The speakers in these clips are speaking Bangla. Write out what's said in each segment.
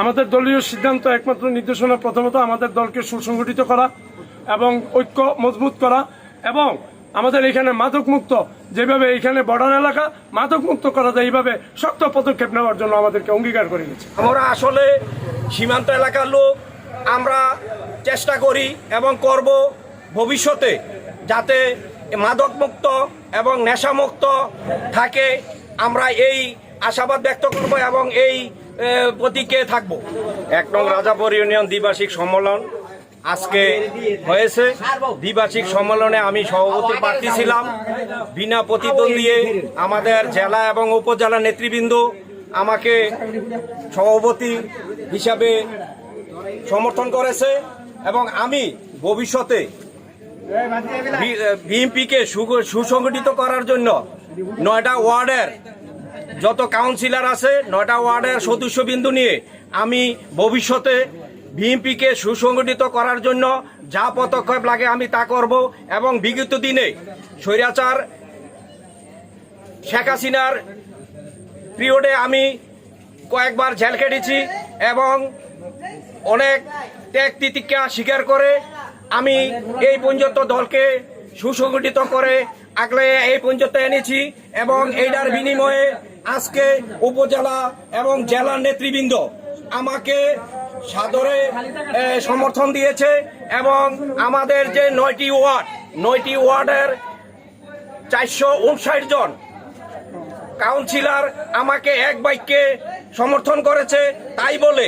আমাদের দলীয় সিদ্ধান্ত একমাত্র নির্দেশনা প্রথমত আমাদের দলকে সুসংগঠিত করা এবং ঐক্য মজবুত করা এবং আমাদের এখানে মাদক মুক্ত যেভাবে এখানে বর্ডার এলাকা মাদক মুক্ত করা যায়, এইভাবে শক্ত পদক্ষেপ নেওয়ার জন্য আমাদেরকে অঙ্গীকার করে নিচ্ছে আমরা আসলে সীমান্ত এলাকার লোক, আমরা চেষ্টা করি এবং করব ভবিষ্যতে যাতে মাদকমুক্ত এবং নেশামুক্ত থাকে। আমরা এই আশাবাদ ব্যক্ত করব এবং এই প্রতীকে থাকব? এক নং রাজাপুর ইউনিয়ন দ্বিবার্ষিক সম্মেলন আজকে হয়েছে। দ্বিবার্ষিক সম্মেলনে আমি সভাপতি প্রার্থী ছিলাম। বিনা প্রতিদ্বন্দ্বী আমাদের জেলা এবং উপজেলা নেতৃবৃন্দ আমাকে সভাপতি হিসাবে সমর্থন করেছে এবং আমি ভবিষ্যতে বিএনপিকে সুসংগঠিত করার জন্য নয়টা ওয়ার্ডের যত কাউন্সিলর আছে, নয়টা ওয়ার্ডের সদস্যবিন্দু নিয়ে আমি ভবিষ্যতে বিএনপিকে সুসংগঠিত করার জন্য যা পদক্ষেপ লাগে আমি তা করব এবং বিগত দিনে স্বৈরাচার শেখ হাসিনার পিরিয়ডে আমি কয়েকবার জেল কেটেছি এবং অনেক ত্যাগ তিতিক্ষা স্বীকার করে আমি এই পর্যন্ত দলকে সুসংগঠিত করে আগলে এই পর্যন্ত এনেছি এবং এইটার বিনিময়ে আজকে উপজেলা এবং জেলার নেতৃবৃন্দ আমাকে সাদরে সমর্থন দিয়েছে এবং আমাদের যে নয়টি ওয়ার্ড, নয়টি ওয়ার্ডের চারশো উনষাট জন কাউন্সিলর আমাকে এক বাক্যে সমর্থন করেছে তাই বলে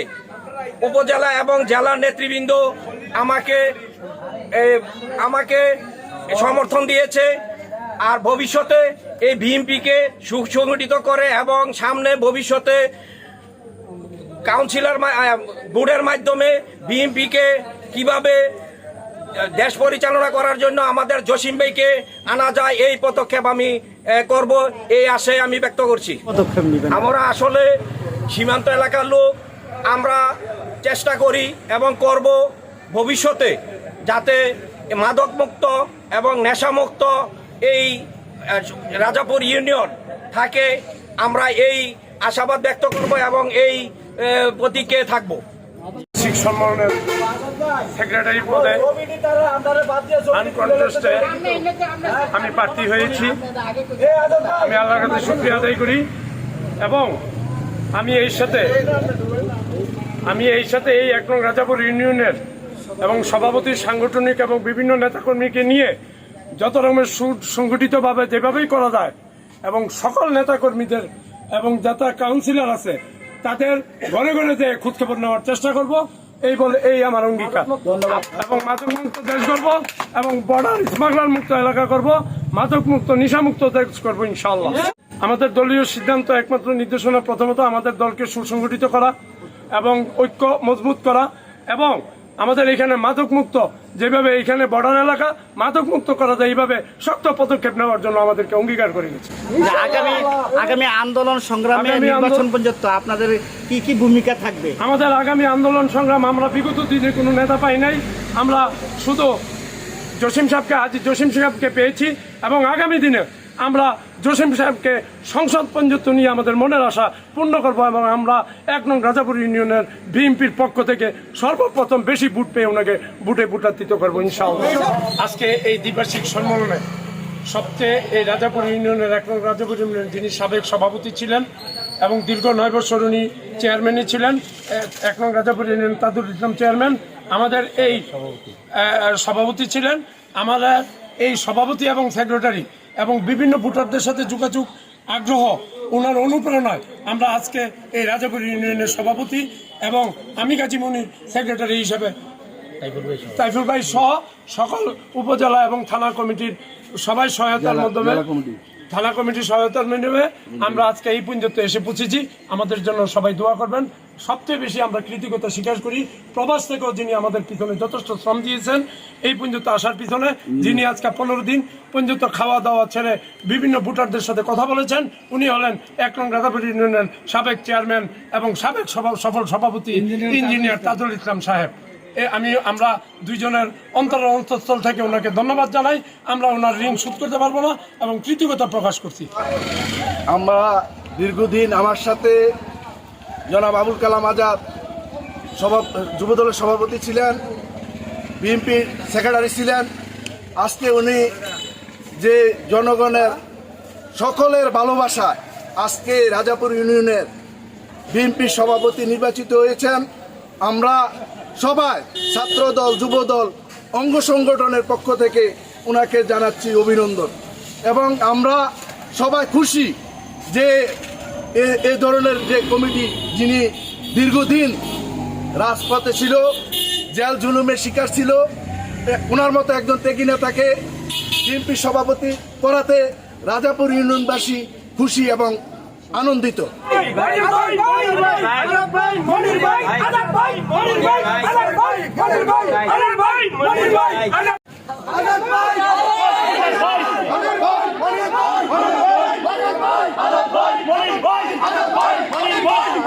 উপজেলা এবং জেলার নেতৃবৃন্দ আমাকে আমাকে সমর্থন দিয়েছে। আর ভবিষ্যতে এই বিএনপিকে সুসংগঠিত করে এবং সামনে ভবিষ্যতে কাউন্সিলর বোর্ডের মাধ্যমে বিএনপিকে কীভাবে দেশ পরিচালনা করার জন্য আমাদের জসিম ভাইকে আনা যায় এই পদক্ষেপ আমি করব এই আশায় আমি ব্যক্ত করছি। আমরা আসলে সীমান্ত এলাকার লোক আমরা চেষ্টা করি এবং করব ভবিষ্যতে যাতে মাদকমুক্ত এবং নেশামুক্ত এই রাজাপুর ইউনিয়ন থাকে, আমরা এই আশাবাদ ব্যক্ত করব এবং এই প্রতীকে থাকব। শিখ সম্মেলনের সেক্রেটারি পদে আমি প্রার্থী হয়েছি। আমি আল্লাহর কাছে শুক্রিয়া আদায় করি এবং আমি এই সাথে, আমি এই সাথে এই এক রাজাপুর ইউনিয়নের এবং সভাপতির সাংগঠনিক এবং বিভিন্ন নেতাকর্মীকে নিয়ে যত রকমের সুসংগঠিতভাবে যেভাবেই করা যায় এবং সকল নেতাকর্মীদের এবং যারা কাউন্সিলর আছে তাদের ঘরে ঘরে যে খোঁজখবর নেওয়ার চেষ্টা করব এই বলে এই আমার অঙ্গীকার। এবং মাদক মুক্ত দেশ করব এবং বর্ডার স্মাগলার মুক্ত এলাকা করব মাদক মুক্ত নিশামুক্ত দেশ করব ইনশাল্লাহ আমাদের দলীয় সিদ্ধান্ত একমাত্র নির্দেশনা প্রথমত আমাদের দলকে সুসংগঠিত করা এবং ঐক্য মজবুত করা এবং আমাদের এখানে মাদক মুক্ত যেভাবে এখানে বর্ডার এলাকা মাদক মুক্ত করা যায় এইভাবে শক্ত পদক্ষেপ নেওয়ার জন্য আমাদেরকে অঙ্গীকার করে গেছে। আগামী আগামী আন্দোলন সংগ্রামে নির্বাচন পর্যন্ত আপনাদের কি কি ভূমিকা থাকবে? আমাদের আগামী আন্দোলন সংগ্রাম আমরা বিগত দিনে কোনো নেতা পাই নাই। আমরা শুধু জসিম সাহেবকে আজ জসিম সাহেবকে পেয়েছি এবং আগামী দিনে আমরা জসিম সাহেবকে সংসদ পর্যন্ত নিয়ে আমাদের মনের আশা পূর্ণ করব এবং আমরা এক নং রাজাপুর ইউনিয়নের বিএনপির পক্ষ থেকে সর্বপ্রথম বেশি ভোট পেয়ে ওনাকে ভোটে ভোটাত্বিত করব, ইনশাআল্লাহ। আজকে এই দ্বিবার্ষিক সম্মেলনে সবচেয়ে এই রাজাপুর ইউনিয়নের এক নং রাজাপুর ইউনিয়নের যিনি সাবেক সভাপতি ছিলেন এবং দীর্ঘ নয় বছর উনি চেয়ারম্যানই ছিলেন এক নং রাজাপুর ইউনিয়ন তাদুল ইসলাম চেয়ারম্যান, আমাদের এই সভাপতি ছিলেন। আমাদের এই সভাপতি এবং সেক্রেটারি এবং বিভিন্ন ভোটারদের সাথে যোগাযোগ আগ্রহ ওনার অনুপ্রেরণায় আমরা আজকে এই রাজাপুর ইউনিয়নের সভাপতি এবং আমি গাজীমণির সেক্রেটারি হিসেবে তাইফুল ভাই সহ। সকল উপজেলা এবং থানা কমিটির সবাই সহায়তার মাধ্যমে থানা কমিটির সহায়তার মাধ্যমে আমরা আজকে এই পুঞ্জতে এসে পৌঁছেছি। আমাদের জন্য সবাই দোয়া করবেন। সবচেয়ে বেশি আমরা কৃতজ্ঞতা স্বীকার করি। প্রবাস থেকেও যিনি আমাদের পিছনে যথেষ্ট শ্রম দিয়েছেন এই পর্যন্ত আসার পিছনে যিনি আজকে পনেরো দিন পর্যন্ত খাওয়া দাওয়া ছেড়ে বিভিন্ন ভোটারদের সাথে কথা বলেছেন উনি হলেন এক নং রাধাপুর ইউনিয়নের সাবেক চেয়ারম্যান এবং সাবেক সভা- সফল সভাপতি ইঞ্জিনিয়ার তাজুল ইসলাম। সাহেব। এ আমি আমরা দুইজনের অন্তর অন্তঃস্থল থেকে ওনাকে ধন্যবাদ জানাই। আমরা ওনার ঋণ শোধ করতে পারব না এবং কৃতজ্ঞতা প্রকাশ করছি। আমরা দীর্ঘদিন আমার সাথে জনাব আবুল কালাম আজাদ সভা যুবদলের সভাপতি ছিলেন বিএনপির সেক্রেটারি ছিলেন। আজকে উনি যে জনগণের সকলের ভালোবাসায় আজকে রাজাপুর ইউনিয়নের বিএনপির সভাপতি নির্বাচিত হয়েছেন, আমরা সবাই ছাত্রদল, যুবদল, অঙ্গ সংগঠনের পক্ষ থেকে ওনাকে জানাচ্ছি অভিনন্দন। এবং আমরা সবাই খুশি যে এ- ধরনের যে কমিটি যিনি দীর্ঘদিন রাজপথে ছিল জেল জুলুমের শিকার ছিল ওনার মতো একজন ত্যাগী নেতাকে বিএনপি সভাপতি করাতে রাজাপুর ইউনিয়নবাসী খুশি এবং আনন্দিত